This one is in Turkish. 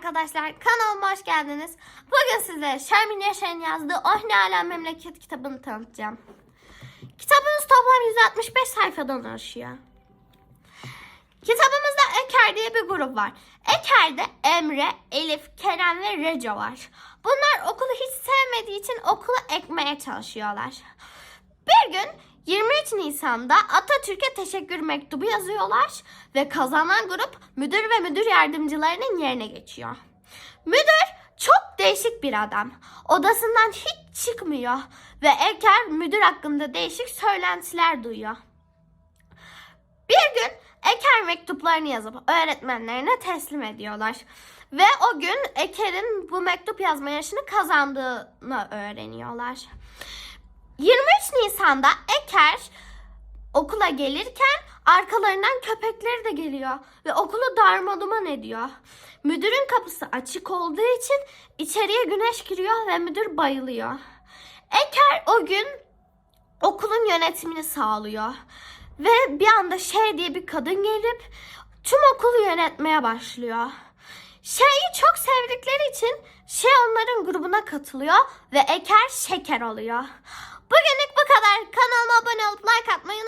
arkadaşlar kanalıma hoş geldiniz. Bugün size Şermin Yaşar'ın yazdığı Oh Ne Alem Memleket kitabını tanıtacağım. Kitabımız toplam 165 sayfadan oluşuyor. Kitabımızda Eker diye bir grup var. Eker'de Emre, Elif, Kerem ve Reco var. Bunlar okulu hiç sevmediği için okulu ekmeye çalışıyorlar. Bir gün 23 Nisan'da Atatürk'e teşekkür mektubu yazıyorlar ve kazanan grup müdür ve müdür yardımcılarının yerine geçiyor. Müdür çok değişik bir adam. Odasından hiç çıkmıyor ve Eker müdür hakkında değişik söylentiler duyuyor. Bir gün Eker mektuplarını yazıp öğretmenlerine teslim ediyorlar. Ve o gün Eker'in bu mektup yazma yaşını kazandığını öğreniyorlar. 23 Nisan'da Eker okula gelirken arkalarından köpekleri de geliyor ve okulu darmaduman ediyor. Müdürün kapısı açık olduğu için içeriye güneş giriyor ve müdür bayılıyor. Eker o gün okulun yönetimini sağlıyor. Ve bir anda şey diye bir kadın gelip tüm okulu yönetmeye başlıyor. Şeyi çok sevdikleri için şey onların grubuna katılıyor ve Eker şeker oluyor. like atmayı